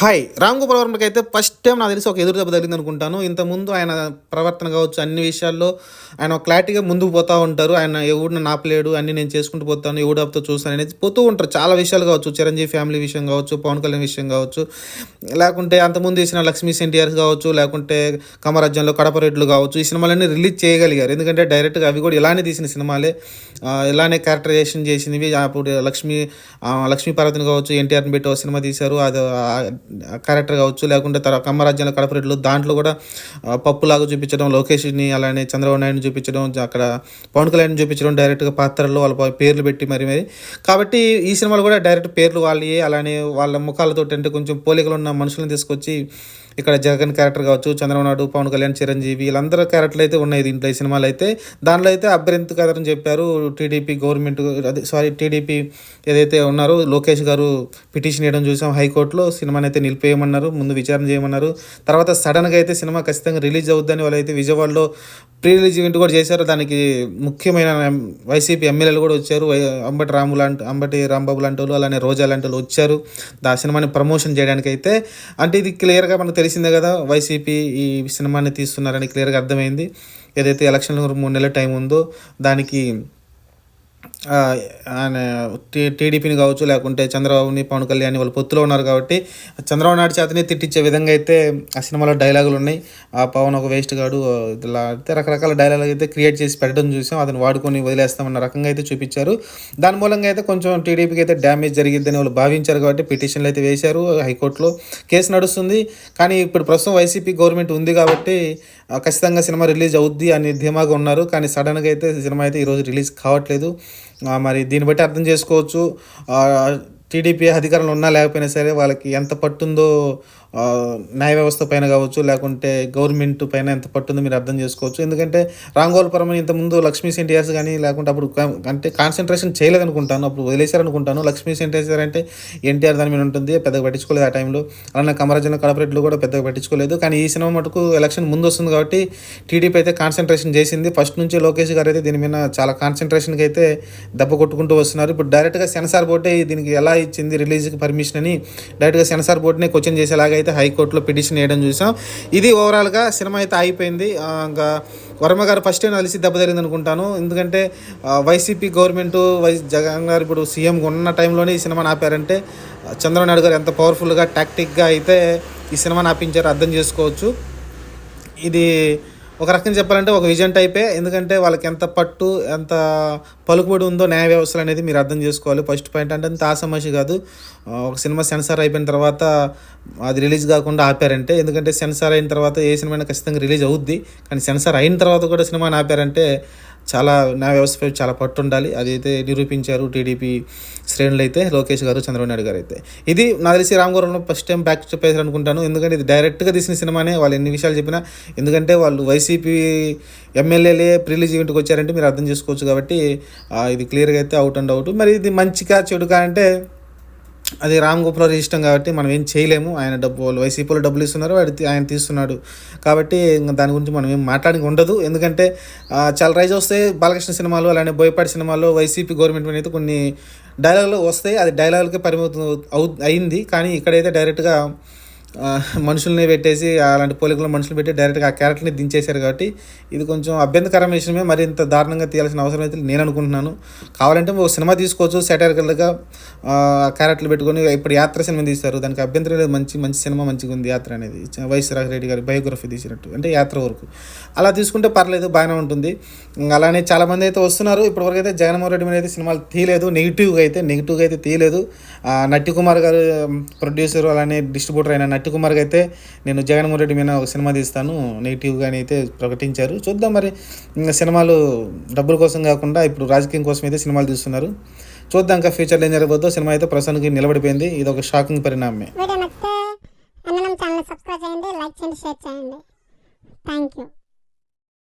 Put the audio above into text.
Hi Ram Gopal వర్మకి అయితే first time నాకు తెలిసి ఒక ఎదురు దెబ్బ తగిలింది అనుకుంటాను. ఇంతకుముందు ఆయన ప్రవర్తన కావచ్చు అన్ని విషయాల్లో ఆయన క్లారిటీగా ముందుకు పోతూ ఉంటారు. ఆయన ఎవడిని నాపలేడు అన్ని నేను చేసుకుంటూ పోతాను ఎవడు అప్పుతో చూస్తాను అనేది పోతూ ఉంటారు. చాలా విషయాలు కావచ్చు చిరంజీవి ఫ్యామిలీ విషయం కావచ్చు పవన్ కళ్యాణ్ విషయం కావచ్చు లేకుంటే అంతకుముందు తీసిన లక్ష్మీ ఎన్టీఆర్ కావచ్చు లేకుంటే కమరాజ్యంలో కడప రెడ్లు కావచ్చు ఈ సినిమాలన్నీ రిలీజ్ చేయగలిగారు. ఎందుకంటే డైరెక్ట్గా అవి కూడా ఇలానే తీసిన సినిమాలే. ఇలానే క్యారెక్టరైజేషన్ చేసినవి. అప్పుడు లక్ష్మీ లక్ష్మీ పార్వతిని కావచ్చు ఎన్టీఆర్ని పెట్టి ఒక సినిమా తీశారు. అది క్యారెక్టర్ కావచ్చు లేకుంటే తర్వాత కమ్మరాజ్యంలో కడపరెడ్లు దాంట్లో కూడా పప్పులాగా చూపించడం లోకేష్ని అలానే చంద్రబాబు నాయుడుని చూపించడం అక్కడ పవన్ కళ్యాణ్ చూపించడం డైరెక్ట్గా పాత్రల్లో వాళ్ళ పేర్లు పెట్టి మరి మరి. కాబట్టి ఈ సినిమాలు కూడా డైరెక్ట్ పేర్లు వాళ్ళే అలానే వాళ్ళ ముఖాలతో అంటే కొంచెం పోలికలు ఉన్న మనుషులను తీసుకొచ్చి ఇక్కడ జగన్ క్యారెక్టర్ కావచ్చు చంద్రబాబు నాయుడు పవన్ కళ్యాణ్ చిరంజీవి వీళ్ళందరూ క్యారెక్టర్లు అయితే ఉన్నాయి దీంట్లో ఈ సినిమాలు అయితే. దానిలో అయితే అని చెప్పారు టీడీపీ గవర్నమెంట్ అదే సారీ టీడీపీ ఏదైతే ఉన్నారో లోకేష్ గారు పిటిషన్ వేయడం చూసాం హైకోర్టులో సినిమాని అయితే నిలిపేయమన్నారు ముందు విచారణ చేయమన్నారు. తర్వాత సడన్గా అయితే సినిమా ఖచ్చితంగా రిలీజ్ అవుద్దని వాళ్ళు అయితే విజయవాడలో ప్రీ రిలీజ్ ఈవెంట్ కూడా చేశారు. దానికి ముఖ్యమైన వైసీపీ ఎమ్మెల్యేలు కూడా వచ్చారు. అంబటి రాము లాంటి అంబటి రాంబాబు లాంటి వాళ్ళు అలానే రోజా లాంటి వాళ్ళు వచ్చారు. ఆ సినిమాని ప్రమోషన్ చేయడానికి అయితే అంటే ఇది క్లియర్గా మనకు తెలిసిందే కదా వైసీపీ ఈ సినిమాని తీస్తున్నారని క్లియర్గా అర్థమైంది. ఏదైతే ఎలక్షన్ మూడు నెలల టైం ఉందో దానికి ఆయన టీ టీడీపీని కావచ్చు లేకుంటే చంద్రబాబుని పవన్ కళ్యాణ్ వాళ్ళు పొత్తులో ఉన్నారు కాబట్టి చంద్రబాబు నాయుడు చేతనే తిట్టించే విధంగా అయితే ఆ సినిమాలో డైలాగులు ఉన్నాయి. ఆ పవన్ ఒక వేస్ట్ గాడు ఇలా అయితే రకరకాల డైలాగ్ అయితే క్రియేట్ చేసి పెట్టడం చూసాం. అతను వాడుకొని వదిలేస్తామన్న రకంగా అయితే చూపించారు. దాని మూలంగా అయితే కొంచెం టీడీపీకి అయితే డ్యామేజ్ జరిగిద్దని వాళ్ళు భావించారు కాబట్టి పిటిషన్లు అయితే వేశారు హైకోర్టులో. కేసు నడుస్తుంది. కానీ ఇప్పుడు ప్రస్తుతం వైసీపీ గవర్నమెంట్ ఉంది కాబట్టి ఖచ్చితంగా సినిమా రిలీజ్ అవుద్ది అని ధీమాగా ఉన్నారు. కానీ సడన్గా అయితే సినిమా అయితే ఈరోజు రిలీజ్ కావట్లేదు. మరి దీన్ని బట్టి అర్థం చేసుకోవచ్చు. టీడీపీ అధికారంలో ఉన్నా లేకపోయినా సరే వాళ్ళకి ఎంత పట్టుందో న్యాయ వ్యవస్థ పైన కావచ్చు లేకుంటే గవర్నమెంట్ పైన ఎంత పట్టుందో మీరు అర్థం చేసుకోవచ్చు. ఎందుకంటే రాంగోల్పురం ఇంతకుముందు లక్ష్మీ సెంటియర్స్ కానీ లేకుంటే అప్పుడు అంటే కాన్సన్ట్రేషన్ చేయలేదనుకుంటాను అప్పుడు వదిలేశారనుకుంటాను. లక్ష్మీ సెంటియర్స్ అంటే ఎన్టీఆర్ దాని మీద ఉంటుంది పెద్దగా పట్టించుకోలేదు ఆ టైంలో అలానే కమరాజన కడపరెడ్లు కూడా పెద్దగా పట్టించుకోలేదు. కానీ ఈ సినిమా మటుకు ఎలక్షన్ ముందు వస్తుంది కాబట్టి టీడీపీ అయితే కాన్సన్ట్రేషన్ చేసింది. ఫస్ట్ నుంచి లోకేష్ గారు అయితే దీని మీద చాలా కాన్సన్ట్రేషన్కి అయితే దెబ్బ కొట్టుకుంటూ వస్తున్నారు. ఇప్పుడు డైరెక్ట్గా సెన్సార్ బోర్డే దీనికి ఎలా ఇచ్చింది రిలీజ్కి పర్మిషన్ అని డైరెక్ట్గా సెన్సార్ బోర్డునే క్వశ్చన్ చేసేలాగా అయితే హైకోర్టులో పిటిషన్ వేయడం చూసాం. ఇది ఓవరాల్గా సినిమా అయితే అయిపోయింది ఇంకా వర్మ గారు ఫస్ట్ టైం కలిసి దెబ్బ తగిలింది అనుకుంటాను. ఎందుకంటే వైసీపీ గవర్నమెంట్ వై జగన్ గారు ఇప్పుడు సీఎంగా ఉన్న టైంలోనే ఈ సినిమాని ఆపారంటే ఆ, చంద్రబాబు నాయుడు గారు ఎంత పవర్ఫుల్గా టాక్టిక్గా అయితే ఈ సినిమాని ఆపించారో అర్థం చేసుకోవచ్చు. ఇది ఒక రకంగా చెప్పాలంటే ఒక విజన్ టైపే. ఎందుకంటే వాళ్ళకి ఎంత పట్టు ఎంత పలుకుబడి ఉందో న్యాయ వ్యవస్థలు అనేది మీరు అర్థం చేసుకోవాలి. ఫస్ట్ పాయింట్ అంటే అంత ఆసమాషి కాదు. ఒక సినిమా సెన్సార్ అయిపోయిన తర్వాత అది రిలీజ్ కాకుండా ఆపారంటే ఎందుకంటే సెన్సార్ అయిన తర్వాత ఏ సినిమా అయినా ఖచ్చితంగా రిలీజ్ అవుద్ది. కానీ సెన్సార్ అయిన తర్వాత కూడా సినిమాని ఆపారంటే చాలా న్యాయ వ్యవస్థపై చాలా పట్టు ఉండాలి అది అయితే నిరూపించారు టీడీపీ శ్రేణులు అయితే లోకేష్ గారు చంద్రబాబు నాయుడు గారు అయితే. ఇది నా తెలిసి రామ్ గౌరవం ఫస్ట్ టైం బ్యాక్ చెప్పేసారు అనుకుంటాను. ఎందుకంటే ఇది డైరెక్ట్గా తీసిన సినిమానే. వాళ్ళు ఎన్ని విషయాలు చెప్పినా ఎందుకంటే వాళ్ళు వైసీపీ ఎమ్మెల్యేలే ప్రిలీజ్ ఈవెంట్కి వచ్చారంటే మీరు అర్థం చేసుకోవచ్చు కాబట్టి ఇది క్లియర్గా అయితే అవుట్ అండ్ అవుట్ మరి ఇది మంచిగా చెడుగా అంటే అది రామ్ గోపాల్ ఇష్టం కాబట్టి మనం ఏం చేయలేము. ఆయన డబ్బు వాళ్ళు వైసీపీలో డబ్బులు ఇస్తున్నారు వాడు ఆయన తీస్తున్నాడు. కాబట్టి దాని గురించి మనం ఏం మాట్లాడి ఉండదు. ఎందుకంటే చాలా రైజ్ వస్తే బాలకృష్ణ సినిమాలు అలానే బోయపాటి సినిమాల్లో వైసీపీ గవర్నమెంట్ అయితే కొన్ని డైలాగులు వస్తాయి. అది డైలాగులకే పరిమితం అవు అయింది. కానీ ఇక్కడైతే డైరెక్ట్గా మనుషుల్ని పెట్టేసి అలాంటి పోలికలు మనుషులు పెట్టి డైరెక్ట్గా ఆ క్యారెక్టర్ని దించేశారు కాబట్టి ఇది కొంచెం అభ్యంతరకరమైన విషయమే. మరి ఇంత దారుణంగా తీయాల్సిన అవసరం అయితే నేను అనుకుంటున్నాను. కావాలంటే ఒక సినిమా తీసుకోవచ్చు సెటైరికల్గా క్యారెక్టర్లు పెట్టుకొని ఇప్పుడు యాత్ర సినిమా తీస్తారు. దానికి అభ్యంతరం లేదు. మంచి మంచి సినిమా మంచిగా ఉంది యాత్ర అనేది. వైఎస్ రెడ్డి గారి బయోగ్రఫీ తీసినట్టు. అంటే యాత్ర వరకు. అలా తీసుకుంటే పర్లేదు బాగానే ఉంటుంది. ఇంకా అలానే చాలామంది అయితే వస్తున్నారు. ఇప్పటివరకు అయితే జగన్మోహన్ రెడ్డి మీద అయితే సినిమాలు తీయలేదు. నెగిటివ్గా అయితే నెగిటివ్గా అయితే తీయలేదు. నట్టి కుమార్ గారు ప్రొడ్యూసర్ అలానే డిస్ట్రిబ్యూటర్ అయిన నట్టి కుమార్కి అయితే నేను జగన్మోహన్ రెడ్డి మీద ఒక సినిమా తీస్తాను. నెగిటివ్గానే అయితే ప్రకటించారు. చూద్దాం మరి. సినిమాలు డబ్బుల కోసం కాకుండా ఇప్పుడు రాజకీయం కోసం అయితే సినిమాలు తీస్తున్నారు. చూద్దాం ఇంకా ఫ్యూచర్లో ఏం జరగబోద్దో సినిమా అయితే ప్రస్తుతానికి నిలబడిపోయింది. ఇది ఒక షాకింగ్ పరిణామమే. ఛానల్ సబ్స్క్రైబ్ చేయండి లైక్ చేయండి షేర్ చేయండి. Thank you